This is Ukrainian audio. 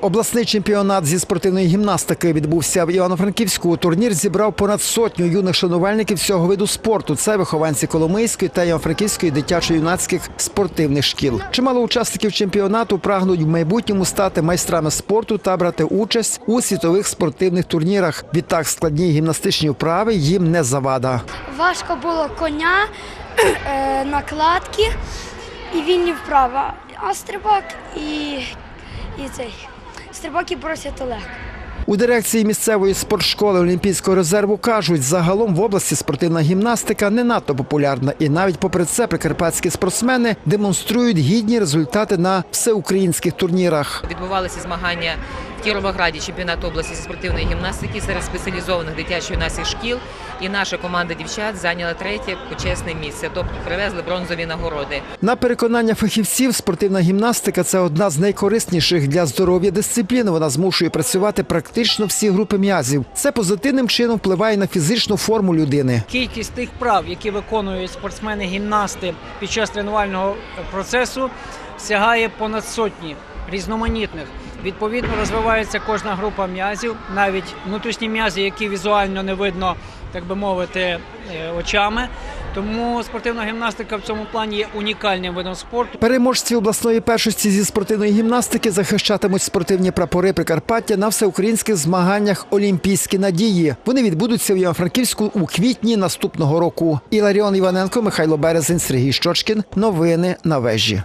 Обласний чемпіонат зі спортивної гімнастики відбувся в Івано-Франківську. Турнір зібрав понад сотню юних шанувальників цього виду спорту. Це вихованці Коломийської та Івано-Франківської дитячо-юнацьких спортивних шкіл. Чимало учасників чемпіонату прагнуть в майбутньому стати майстрами спорту та брати участь у світових спортивних турнірах. Відтак складні гімнастичні вправи їм не завада. Важко було коня, е, накладки і вільні вправи. А стрибок і, і цей. Стрибок і бросять то легко. У дирекції місцевої спортшколи Олімпійського резерву кажуть, загалом в області спортивна гімнастика не надто популярна, і навіть попри це прикарпатські спортсмени демонструють гідні результати на всеукраїнських турнірах. Відбувалися змагання в Кіровограді, чемпіонат області зі спортивної гімнастики серед спеціалізованих дитячо-юнацьких шкіл. І наша команда дівчат зайняла третє почесне місце, тобто привезли бронзові нагороди. На переконання фахівців, спортивна гімнастика це одна з найкорисніших для здоров'я дисциплін. Вона змушує працювати практично всі групи м'язів. Це позитивним чином впливає на фізичну форму людини. Кількість тих прав, які виконують спортсмени-гімнасти під час тренувального процесу, сягає понад сотні різноманітних. Відповідно, розвивається кожна група м'язів, навіть внутрішні м'язи, які візуально не видно, так би мовити, е, очами. Тому спортивна гімнастика в цьому плані є унікальним видом спорту. Переможці обласної першості зі спортивної гімнастики захищатимуть спортивні прапори Прикарпаття на всеукраїнських змаганнях Олімпійські надії. Вони відбудуться в Івано-Франківську у квітні наступного року. Іларіон Іваненко, Михайло Березень, Сергій Щочкін. Новини на вежі.